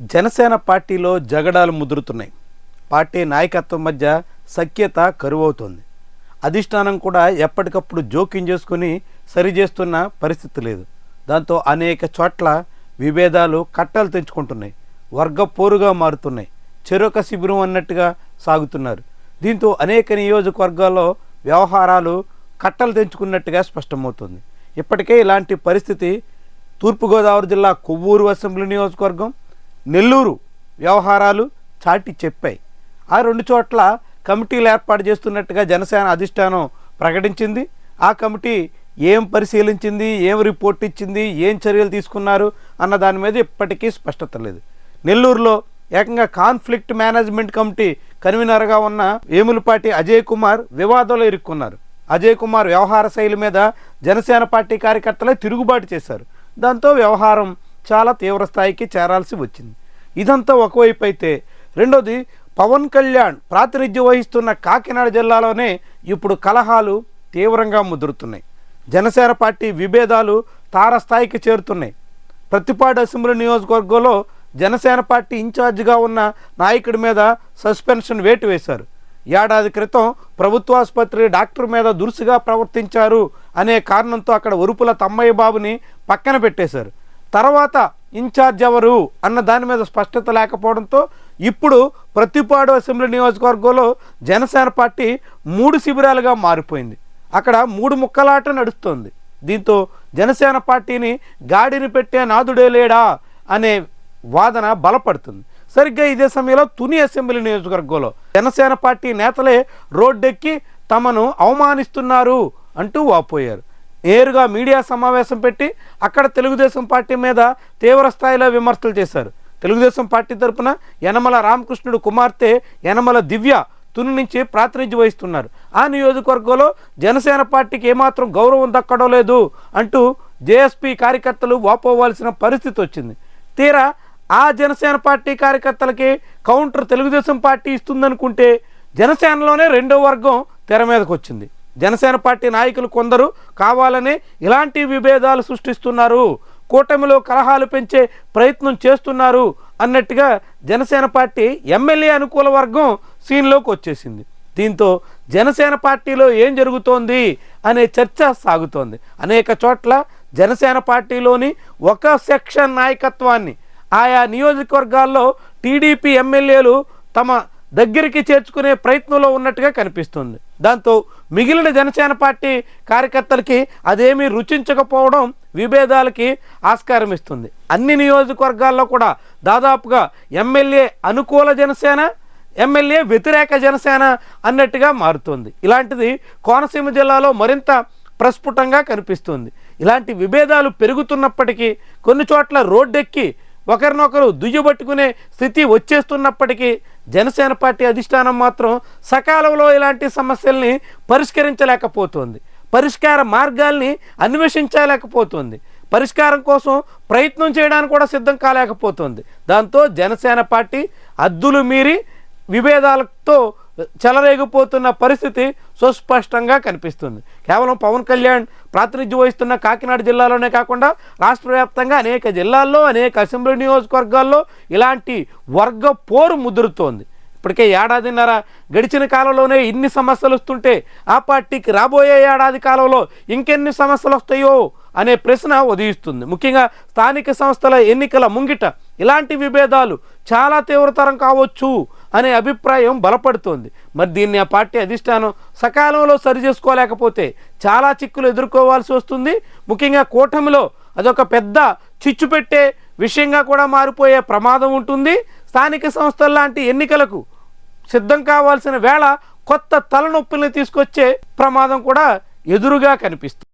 జనసేన పార్టీలో జగడాలు ముదురుతున్నాయి. పార్టీ నాయకత్వం మధ్య సఖ్యత కరువవుతోంది. అధిష్టానం కూడా ఎప్పటికప్పుడు జోక్యం చేసుకుని సరిచేస్తున్న పరిస్థితి లేదు. దాంతో అనేక చోట్ల విభేదాలు కట్టలు తెంచుకుంటున్నాయి. వర్గ పోరుగా మారుతున్నాయి. చెరొక శిబిరం అన్నట్టుగా సాగుతున్నారు. దీంతో అనేక నియోజకవర్గాల్లో వ్యవహారాలు కట్టలు తెంచుకున్నట్టుగా స్పష్టమవుతుంది. ఇప్పటికే ఇలాంటి పరిస్థితి తూర్పుగోదావరి జిల్లా కొవ్వూరు అసెంబ్లీ నియోజకవర్గం నెల్లూరు వ్యవహారాలు చాటి చెప్పాయి. ఆ రెండు చోట్ల కమిటీలు ఏర్పాటు చేస్తున్నట్టుగా జనసేన అధిష్టానం ప్రకటించింది. ఆ కమిటీ ఏం పరిశీలించింది ఏం రిపోర్ట్ ఇచ్చింది ఏం చర్యలు తీసుకున్నారు అన్న దాని మీద ఇప్పటికీ స్పష్టత లేదు. నెల్లూరులో ఏకంగా కాన్ఫ్లిక్ట్ మేనేజ్మెంట్ కమిటీ కన్వీనర్గా ఉన్న వేములపాటి అజయ్ కుమార్ వివాదంలో ఇరుక్కున్నారు. అజయ్ కుమార్ వ్యవహార శైలి మీద జనసేన పార్టీ కార్యకర్తలే తిరుగుబాటు చేశారు. దాంతో వ్యవహారం చాలా తీవ్ర స్థాయికి చేరాల్సి వచ్చింది. ఇదంతా ఒకవైపు అయితే రెండోది పవన్ కళ్యాణ్ ప్రాతినిధ్యం వహిస్తున్న కాకినాడ జిల్లాలోనే ఇప్పుడు కలహాలు తీవ్రంగా ముదురుతున్నాయి. జనసేన పార్టీ విభేదాలు తారస్థాయికి చేరుతున్నాయి. ప్రతిపాడు అసెంబ్లీ నియోజకవర్గంలో జనసేన పార్టీ ఇన్ఛార్జిగా ఉన్న నాయకుడి మీద సస్పెన్షన్ వేటు వేశారు. ఏడాది క్రితం ప్రభుత్వాసుపత్రి డాక్టర్ మీద దురుసుగా ప్రవర్తించారు అనే కారణంతో అక్కడ ఉరుపుల తమ్మయ్య బాబుని పక్కన పెట్టేశారు. తర్వాత ఇన్ఛార్జ్ ఎవరు అన్న దాని మీద స్పష్టత లేకపోవడంతో ఇప్పుడు ప్రతిపాడు అసెంబ్లీ నియోజకవర్గంలో జనసేన పార్టీ మూడు శిబిరాలుగా మారిపోయింది. అక్కడ మూడు ముక్కలాట నడుస్తోంది. దీంతో జనసేన పార్టీని గాడిని పెట్టే నాదుడే లేడా అనే వాదన బలపడుతుంది. సరిగ్గా ఇదే సమయంలో తుని అసెంబ్లీ నియోజకవర్గంలో జనసేన పార్టీ నేతలే రోడ్డెక్కి తమను అవమానిస్తున్నారు అంటూ వాపోయారు. నేరుగా మీడియా సమావేశం పెట్టి అక్కడ తెలుగుదేశం పార్టీ మీద తీవ్ర స్థాయిలో విమర్శలు చేశారు. తెలుగుదేశం పార్టీ తరపున యనమల రామకృష్ణుడు కుమార్తె యనమల దివ్య తుని నుంచి ప్రాతినిధ్యం వహిస్తున్నారు. ఆ నియోజకవర్గంలో జనసేన పార్టీకి ఏమాత్రం గౌరవం దక్కడం లేదు అంటూ జేఎస్పీ కార్యకర్తలు వాపోవాల్సిన పరిస్థితి వచ్చింది. తీరా ఆ జనసేన పార్టీ కార్యకర్తలకి కౌంటర్ తెలుగుదేశం పార్టీ ఇస్తుందనుకుంటే జనసేనలోనే రెండో వర్గం తెర మీదకు వచ్చింది జనసేన పార్టీ నాయకులు కొందరు కావాలని ఇలాంటి విభేదాలు సృష్టిస్తున్నారు. కూటమిలో కలహాలు పెంచే ప్రయత్నం చేస్తున్నారు అన్నట్టుగా జనసేన పార్టీ ఎమ్మెల్యే అనుకూల వర్గం సీన్లోకి వచ్చేసింది. దీంతో జనసేన పార్టీలో ఏం జరుగుతోంది అనే చర్చ సాగుతోంది. అనేక చోట్ల జనసేన పార్టీలోని ఒక సెక్షన్ నాయకత్వాన్ని ఆయా నియోజకవర్గాల్లో టీడీపీ ఎమ్మెల్యేలు తమ దగ్గరికి చేర్చుకునే ప్రయత్నంలో ఉన్నట్టుగా కనిపిస్తుంది. దాంతో మిగిలిన జనసేన పార్టీ కార్యకర్తలకి అదేమీ రుచించకపోవడం విభేదాలకి ఆస్కారం ఇస్తుంది. అన్ని నియోజకవర్గాల్లో కూడా దాదాపుగా ఎమ్మెల్యే అనుకూల జనసేన ఎమ్మెల్యే వ్యతిరేక జనసేన అన్నట్టుగా మారుతుంది. ఇలాంటిది కోనసీమ జిల్లాలో మరింత ప్రస్ఫుటంగా కనిపిస్తుంది. ఇలాంటి విభేదాలు పెరుగుతున్నప్పటికీ కొన్ని చోట్ల రోడ్డెక్కి ఒకరినొకరు దుయ్యబట్టుకునే స్థితి వచ్చేస్తున్నప్పటికీ జనసేన పార్టీ అధిష్టానం మాత్రం సకాలంలో ఇలాంటి సమస్యల్ని పరిష్కరించలేకపోతుంది. పరిష్కార మార్గాల్ని అన్వేషించలేకపోతుంది. పరిష్కారం కోసం ప్రయత్నం చేయడానికి కూడా సిద్ధం కాలేకపోతుంది. దాంతో జనసేన పార్టీ అద్దులు మీరి విభేదాలతో చెలరేగిపోతున్న పరిస్థితి సుస్పష్టంగా కనిపిస్తుంది. కేవలం పవన్ కళ్యాణ్ ప్రాతినిధ్యం వహిస్తున్న కాకినాడ జిల్లాలోనే కాకుండా రాష్ట్ర వ్యాప్తంగా అనేక జిల్లాల్లో అనేక అసెంబ్లీ నియోజకవర్గాల్లో ఇలాంటి వర్గ పోరు ముదురుతోంది. ఇప్పటికే ఏడాదిన్నర గడిచిన కాలంలోనే ఇన్ని సమస్యలు వస్తుంటే ఆ పార్టీకి రాబోయే ఏడాది కాలంలో ఇంకెన్ని సమస్యలు వస్తాయో అనే ప్రశ్న ఉదయిస్తుంది. ముఖ్యంగా స్థానిక సంస్థల ఎన్నికల ముంగిట ఇలాంటి విభేదాలు చాలా తీవ్రతరం కావచ్చు అనే అభిప్రాయం బలపడుతోంది. మరి దీన్ని ఆ పార్టీ అధిష్టానం సకాలంలో సరి చేసుకోలేకపోతే చాలా చిక్కులు ఎదుర్కోవాల్సి వస్తుంది. ముఖ్యంగా కూటమిలో అదొక పెద్ద చిచ్చు పెట్టే విషయంగా కూడా మారిపోయే ప్రమాదం ఉంటుంది. స్థానిక సంస్థల లాంటి ఎన్నికలకు సిద్ధం కావాల్సిన వేళ కొత్త తలనొప్పుల్ని తీసుకొచ్చే ప్రమాదం కూడా ఎదురుగా కనిపిస్తుంది.